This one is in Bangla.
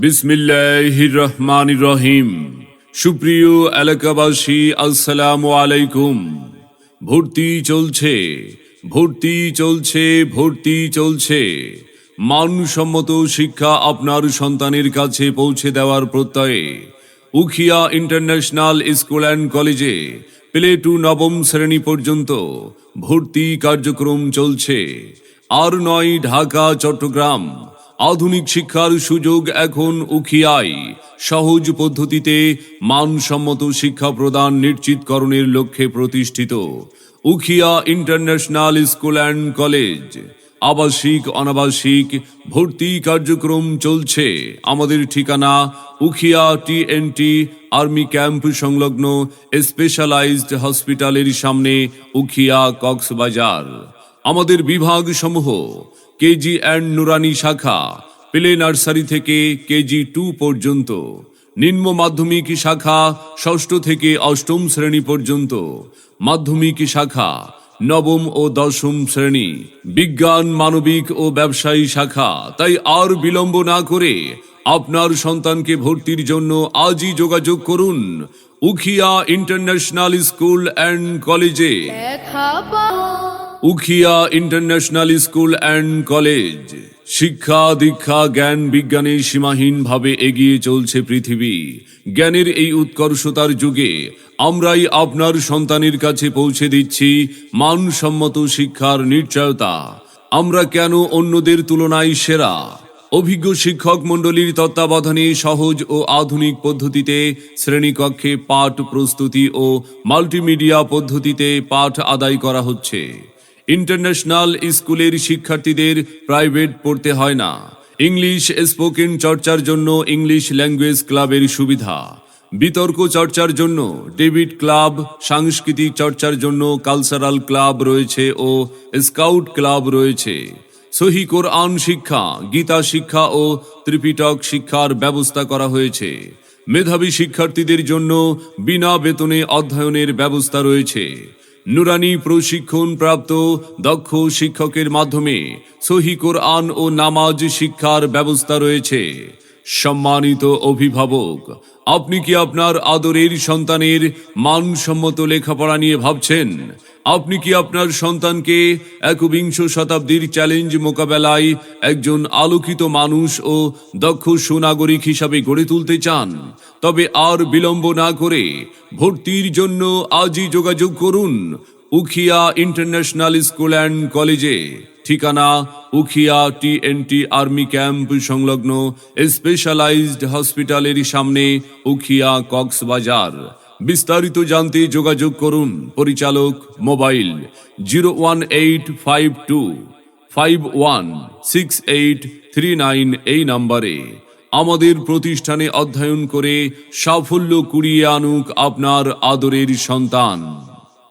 বিসমিল্লাহির রহমান রহিম সুপ্রিয় এলাকাবাসী, আসসালামু আলাইকুম। ভর্তি চলছে ভর্তি চলছে ভর্তি চলছে। মানসম্মত শিক্ষা আপনার সন্তানের কাছে পৌঁছে দেওয়ার প্রত্যয়ে উখিয়া ইন্টারন্যাশনাল স্কুল অ্যান্ড কলেজে প্লে টু নবম শ্রেণি পর্যন্ত ভর্তি কার্যক্রম চলছে। আর নয়, ঢাকা, চট্টগ্রাম। আধুনিক শিক্ষার সুযোগ এখন উখিয়ায় সহজ পদ্ধতিতে মানসম্মত শিক্ষা প্রদান নিশ্চিতকরণের লক্ষ্যে প্রতিষ্ঠিত। Ukhia international school and college. আবাসিক, অনাবাসিক ভর্তি কার্যক্রম চলছে। আমাদের ঠিকানা উখিয়া টিএনটি আর্মি ক্যাম্প সংলগ্ন স্পেশালাইজড হসপিটালের সামনে উখিয়া কক্সবাজার। আমাদের বিভাগ সমূহ কেজি অ্যান্ড নুরানি শাখা, প্লে নার্সারি থেকে কেজি টু পর্যন্ত, নিম্ন মাধ্যমিক শাখা, ষষ্ঠ থেকে অষ্টম শ্রেণি পর্যন্ত, মাধ্যমিক শাখা, নবম ও দশম শ্রেণি, বিজ্ঞান, মানবিক ও ব্যবসায়ী শাখা। তাই আর বিলম্ব না করে আপনার সন্তানকে ভর্তির জন্য আজই যোগাযোগ করুন উখিয়া ইন্টারন্যাশনাল স্কুল অ্যান্ড কলেজে। Ukhia international school and college শিক্ষা, দীক্ষা, জ্ঞান, বিজ্ঞানে সীমাহীনভাবে এগিয়ে চলছে পৃথিবী। জ্ঞানের এই উৎকর্ষতার যুগে আমরাই আপনার সন্তানের কাছে পৌঁছে দিচ্ছি মানসম্মত শিক্ষার নিশ্চয়তা। আমরা কেন অন্যদের তুলনায় সেরা? অভিজ্ঞ শিক্ষক মণ্ডলীর তত্ত্বাবধানে সহজ ও আধুনিক পদ্ধতিতে শ্রেণীকক্ষে পাঠ প্রস্তুতি ও মাল্টিমিডিয়া পদ্ধতিতে পাঠ আদায় করা হচ্ছে। ইন্টারন্যাশনাল স্কুলের শিক্ষার্থীদের প্রাইভেট পড়তে হয় না। ইংলিশ স্পোকেন চর্চার জন্য ইংলিশ ল্যাঙ্গুয়েজ ক্লাবের সুবিধা। বিতর্ক চর্চার জন্য ডেভিড ক্লাব সাংস্কৃতিক চর্চার জন্য কালচারাল ক্লাব রয়েছে ও স্কাউট ক্লাব রয়েছে। সহি কোরআন শিক্ষা, গীতা শিক্ষা ও ত্রিপিটক শিক্ষার ব্যবস্থা করা হয়েছে। মেধাবী শিক্ষার্থীদের জন্য বিনা বেতনে অধ্যয়নের ব্যবস্থা রয়েছে। নুরানি প্রশিক্ষণ প্রাপ্ত দক্ষ শিক্ষকের মাধ্যমে সহি কোরআন ও নামাজ শিক্ষার ব্যবস্থা রয়েছে। সম্মানিত অভিভাবক, আপনি কি আপনার আদরের সন্তানের মানসম্মত লেখাপড়া নিয়ে ভাবছেন? আপনি কি আপনার সন্তানকে একবিংশ শতাব্দীর চ্যালেঞ্জ মোকাবেলায় একজন আলোকিত মানুষ ও দক্ষ সুনাগরিক হিসাবে গড়ে তুলতে চান? তবে আর বিলম্ব না করে ভর্তির জন্য আজই যোগাযোগ করুন উখিয়া ইন্টারন্যাশনাল স্কুল অ্যান্ড কলেজে। ঠিকানা, উখিয়া টিএনটি আর্মি ক্যাম্প সংলগ্ন স্পেশালাইজড হসপিটালের সামনে উখিয়া কক্সবাজার। বিস্তারিত জানতে যোগাযোগ করুন পরিচালক mobile zero one eight five two five one six eight three nine এই নাম্বারে। আমাদের প্রতিষ্ঠানে অধ্যয়ন করে সাফল্য কুড়িয়ে আনুক আপনার আদরের সন্তান।